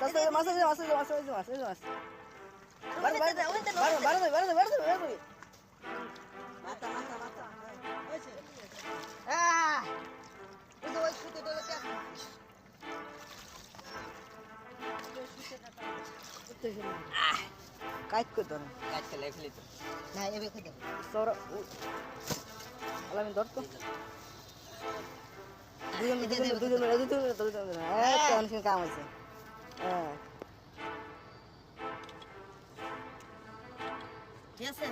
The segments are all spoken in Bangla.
মাছ আছে মাছ আছে মাছ আছে মাছ আছে মাছ কাজ করতো না কাজ খেলে ফেলিত না এবে খেতে সৌরভ আমি ধরতো দুজন দুজন দুজন দুজন কাম আছে ঠিক আছে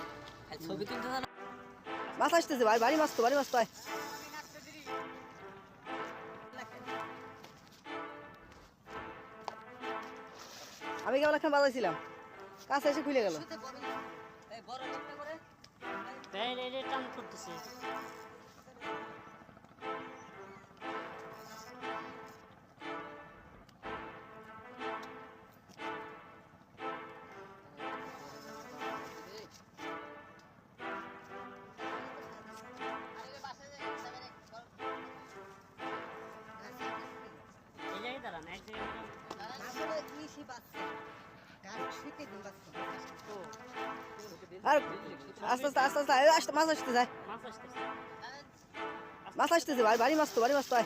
ছবি তুলতে মাছ আসতেছে ভাই বাড়ি মাছ তো বাড়ি মাছ তো আমি কেবল এখন বাজাইছিলাম কাছে এসে খুলে গেল। টান করতেছে আর আস্তে আস্তে আস্তে আস্তে মাছ আসতে যায় মাছ আসতেছে। মাছ আসতেছে ভাই বাড়ি মাছ তো বাড়ি মাছ তো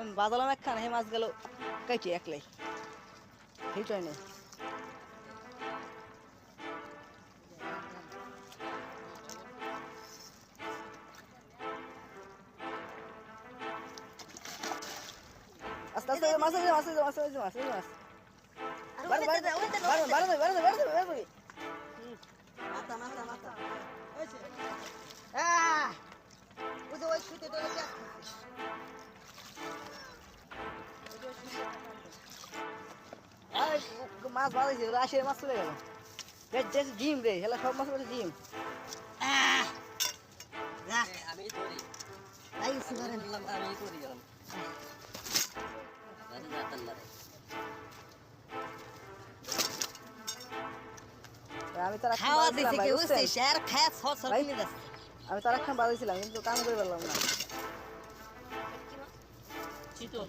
বললাম, বাজালাম একখান হে মাছ গেল কাইটি একলাই হিটাই নেই আস্তে আস্তে মাছ আছে মাছ আছে মাছ আছে মাছ আছে মাছ বারো বারো বারো বারো বারো বারো মাছ বাজাইছে রাশি মাছ চলে গেল। জিম রে হেলা সব মাছ বলে জিম আমি ধরি তাই করে। বললাম আমি করি তার খাওয়া দিছে কি বুঝছিস? খায়া সব ভাই? কিনে যাচ্ছে। আমি তার একখান বাজাইছিলাম কিন্তু কাম করে পারলাম না। চিতল।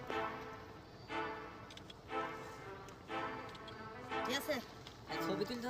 আছে। ছবি তুলতে